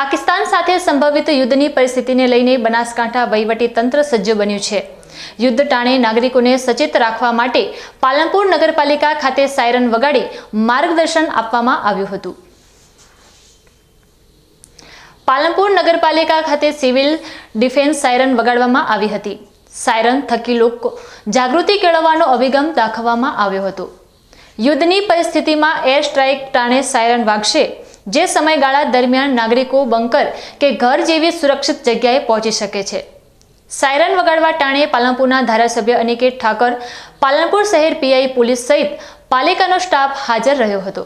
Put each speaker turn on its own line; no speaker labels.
પાકિસ્તાન સાથે સંભવિત યુદ્ધની પરિસ્થિતિને લઈને બનાસકાંઠા વહીવટી તંત્ર સજ્જ બન્યું છે. યુદ્ધ ટાણે નાગરિકોને સચેત રાખવા માટે પાલનપુર નગરપાલિકા ખાતે સાયરન વગાડી માર્ગદર્શન આપવામાં આવ્યું હતું. પાલનપુર નગરપાલિકા ખાતે સિવિલ ડિફેન્સ સાયરન વગાડવામાં આવી હતી. સાયરન થકી લોકો જાગૃતિ કેળવવાનો અભિગમ દાખવવામાં આવ્યો હતો. યુદ્ધની પરિસ્થિતિમાં એર સ્ટ્રાઇક ટાણે સાયરન વાગશે જે સમયગાળા દરમિયાન નાગરિકો બંકર કે ઘર જેવી સુરક્ષિત જગ્યાએ પહોંચી શકે છે. સાયરન વગાડવા ટાણે પાલનપુરના ધારાસભ્ય અનિકેત ઠાકર, પાલનપુર શહેર પીઆઈ પોલીસ સહિત પાલિકાનો સ્ટાફ હાજર રહ્યો હતો.